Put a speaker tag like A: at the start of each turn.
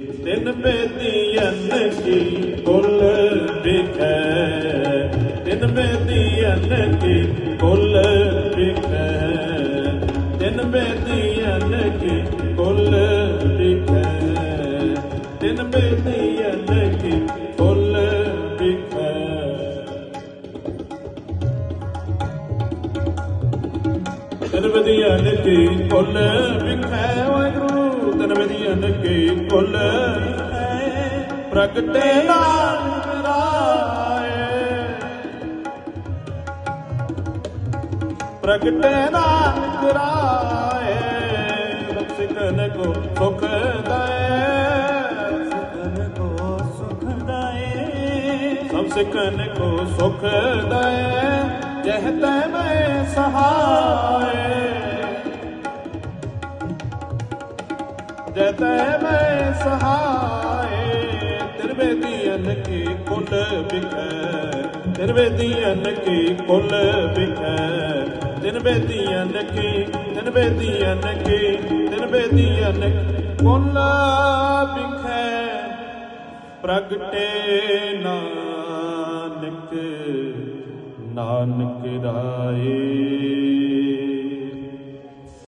A: ਤਿੰਨ ਬੇਦੀਆਂ ਕੀ ਕੁੱਲ ਵਿਖੈ? ਤਿੰਨ ਬੇਦੀਆਂ ਕੀ ਕੁੱਲ ਵਿਖੈ? ਤਿੰਨ ਬੇਦੀਆਂ ਕੀ ਕੁੱਲ ਵਿਖੈ? ਤਿੰਨ ਬੇਦੀਆਂ ਕੀ ਕੁੱਲ ਵਿਖੈ? ਤਨ ਵਧੀਆਂ ਨਕੀ ਕੁੱਲ ਵਿਖੈ? ਵਾਹਿਗੁਰੂ ਤਨ ਵਧੀਆਂ ਪ੍ਰਗਟੇ ਨਾਨਕ ਰਾਏ। ਪ੍ਰਗਟੇ ਨਾਨਕ ਰਾਏ ਸਿਕਨ ਕੋ ਸੁਖ ਦਾਏ ਸਿਕਨ ਕੋ ਸੁਖ ਦਾਏ। ਸਭ ਸਿਕਨ ਕੋ ਸੁਖ ਦਾਏ। ਜਹ ਤੈ ਮੈਂ ਸਹਾਏ ਜੈ ਮੈਂ ਸਹਾਏ ਤਿਰਵੇ ਕੀ ਕੁਲ ਬਿਖੈ ਤਿਰਵੇ ਕੀ ਕੁਲ ਬਿਖੈ ਤਿਨ ਬੇਦੀਨ ਕੀ ਤਿਨ ਬੇਦੀਨ ਕੀ ਤਿਨ ਕੁਲ ਬਿਖੈ ਪ੍ਰਗਟੇ ਨਾਨਕ ਨਾਨਕ ਰਾਏ